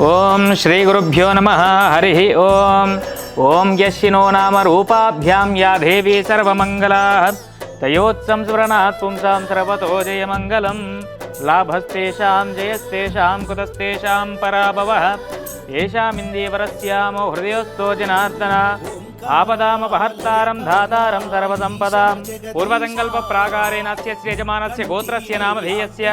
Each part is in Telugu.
ओम श्री गुरुभ्यो नमः, हरि ओम। ओम यशिनो नाम रूपाभ्याम या देवी सर्वमंगला तयोत्सम सर्वमङ्गलाः तयोत्संस्मरणात् पुंसां सर्वतो जयमङ्गलं लाभस्तेषां, जयस्तेषां, कुतस्तेषां पराभवः। येषामिन्दीवरस्यामो हृदयस्थो जनार्दना। ఆపదామపహర్తారం ధాతారం సర్వసంపదాం పూర్వసంకల్ప ప్రాకారేణస్య యజమానస్య గోత్రస్య నామధేయస్య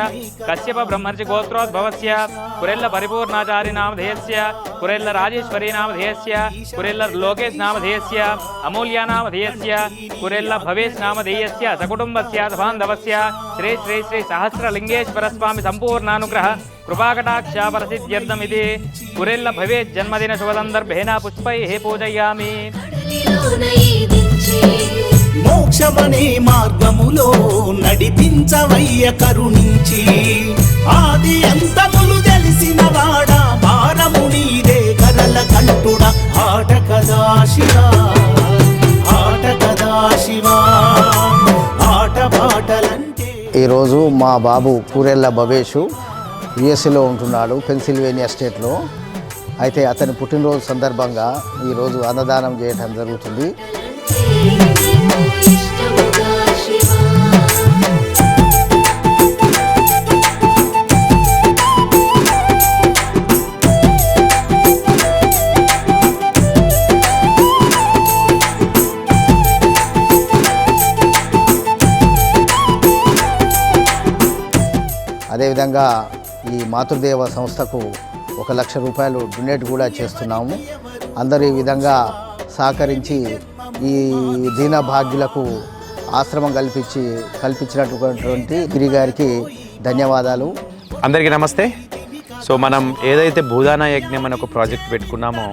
కశ్యప బ్రహ్మర్షి గోత్రోద్భవస్య కురెల్ల పరిపూర్ణాచారి నామధేయస్య కురెల్ల రాజేశ్వరి నామధేయస్య కురెల్ల లోకేష్ నామధేయస్య అమూల్య నామధేయస్య కురెల్ల భవేష్ నామధేయస్య సకుటుంబస్య సబాంధవస్య శ్రీ శ్రీ శ్రీ సహస్రలింగేశ్వర స్వామి సంపూర్ణానుగ్రహ కృపాకటాక్షాపరసిద్ధ్యర్థమిది. కురెల్ల భవేత్ జన్మదిన శుభసందర్భేన పుష్పై పూజయామి. మోక్షమనే మార్గములో నడిపించవయ్య కరుణించి. ఆది అంతములు తెలిసిన వాడా భారము నీదే కరల కంటుడ ఆట కదా శివా ఆట కదా శివా ఆట పాటలంటే. ఈరోజు మా బాబు కూరెళ్ళ భవేషు యుఎస్ఏలో ఉంటున్నాడు పెన్సిల్వేనియా స్టేట్లో అయితే అతని పుట్టినరోజు సందర్భంగా ఈరోజు అన్నదానం చేయడం జరుగుతుంది. అదేవిధంగా ఈ మాతృదేవ సంస్థకు ఒక లక్ష రూపాయలు డొనేట్ కూడా చేస్తున్నాము. అందరూ ఈ విధంగా సహకరించి ఈ దీనభాగ్యులకు ఆశ్రమం కల్పించి కల్పించినటువంటి గిరి గారికి ధన్యవాదాలు. అందరికీ నమస్తే. సో మనం ఏదైతే భూదాన యజ్ఞం అనే ఒక ప్రాజెక్ట్ పెట్టుకున్నామో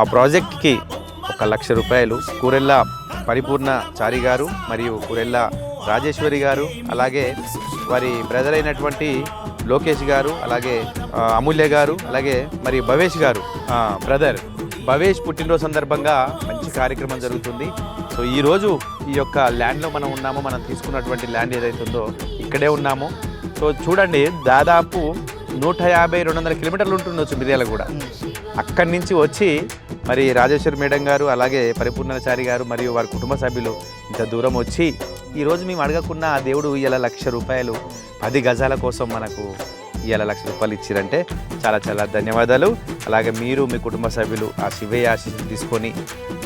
ఆ ప్రాజెక్ట్కి ఒక లక్ష రూపాయలు కూరెళ్ళ పరిపూర్ణ చారి గారు మరియు కూరెళ్ళ రాజేశ్వరి గారు అలాగే వారి బ్రదర్ అయినటువంటి లోకేష్ గారు అలాగే అమూల్య గారు అలాగే మరి భవేష్ గారు. బ్రదర్ భవేష్ పుట్టినరోజు సందర్భంగా మంచి కార్యక్రమం జరుగుతుంది. సో ఈరోజు ఈ యొక్క ల్యాండ్లో మనం ఉన్నామో మనం తీసుకున్నటువంటి ల్యాండ్ ఏదైతే ఉందో ఇక్కడే ఉన్నాము. సో చూడండి దాదాపు నూట యాభై రెండు వందల కిలోమీటర్లు ఉంటుండొచ్చు మిర్యాల కూడా అక్కడి నుంచి వచ్చి మరి రాజేశ్వరి మేడం గారు అలాగే పరిపూర్ణాచారి గారు మరియు వారి కుటుంబ సభ్యులు ఇంత దూరం వచ్చి ఈరోజు మేము అడగకున్న ఆ దేవుడు ఇలా లక్ష రూపాయలు పది గజాల కోసం మనకు ఇలా లక్ష రూపాయలు ఇచ్చిరంటే చాలా చాలా ధన్యవాదాలు. అలాగే మీరు మీ కుటుంబ సభ్యులు ఆ శివయ్య ఆశీస్సులు తీసుకొని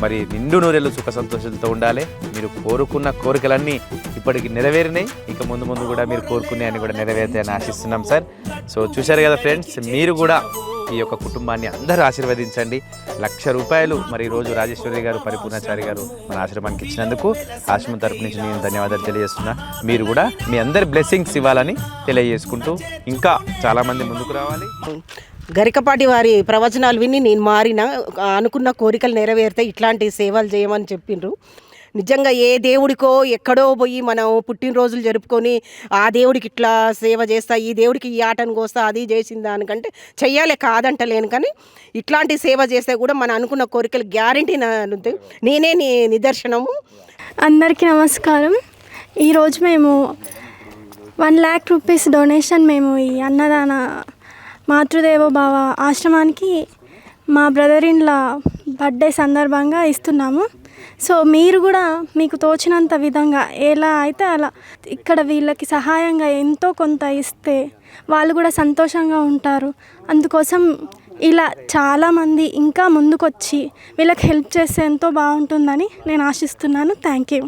మరి నిండు నూరెళ్ళు సుఖ సంతోషాలతో ఉండాలి. మీరు కోరుకున్న కోరికలన్నీ ఇప్పటికి నెరవేరినాయి. ఇక ముందు ముందు కూడా మీరు కోరుకునే కూడా నెరవేరుతాయని ఆశిస్తున్నాం సార్. సో చూశారు కదా ఫ్రెండ్స్ మీరు కూడా ఈ యొక్క కుటుంబాన్ని అందరూ ఆశీర్వదించండి. లక్ష రూపాయలు మరి ఈరోజు రాజేశ్వరి గారు పరిపూర్ణాచారి గారు మన ఆశ్రమానికి ఇచ్చినందుకు ఆశ్రమం తరపు నుంచి నేను ధన్యవాదాలు తెలియజేస్తున్నా. మీరు కూడా మీ అందరి బ్లెస్సింగ్స్ ఇవ్వాలని తెలియజేసుకుంటూ ఇంకా చాలామంది ముందుకు రావాలి. గరికపాటి వారి ప్రవచనాలు విని నేను మారిన అనుకున్న కోరికలు నెరవేరితే ఇట్లాంటి సేవలు చేయమని చెప్పిండ్రు. నిజంగా ఏ దేవుడికో ఎక్కడో పోయి మనం పుట్టినరోజులు జరుపుకొని ఆ దేవుడికి ఇట్లా సేవ చేస్తా ఈ దేవుడికి ఈ ఆటను కోస్తా అది చేసిన దానికంటే చెయ్యాలి కాదంటలేను కానీ ఇట్లాంటి సేవ చేస్తే కూడా మనం అనుకున్న కోరికలు గ్యారంటీ నేనే నీ నిదర్శనము. అందరికీ నమస్కారం. ఈరోజు మేము వన్ ల్యాక్ రూపీస్ డొనేషన్ మేము ఈ అన్నదాన మాతృదేవో భావ ఆశ్రమానికి మా బ్రదర్ ఇండ్ల బర్త్డే సందర్భంగా ఇస్తున్నాము. సో మీరు కూడా మీకు తోచినంత విధంగా ఎలా అయితే అలా ఇక్కడ వీళ్ళకి సహాయంగా ఎంతో కొంత ఇస్తే వాళ్ళు కూడా సంతోషంగా ఉంటారు. అందుకోసం ఇలా చాలామంది ఇంకా ముందుకొచ్చి వీళ్ళకి హెల్ప్ చేస్తే ఎంతో బాగుంటుందని నేను ఆశిస్తున్నాను. Thank you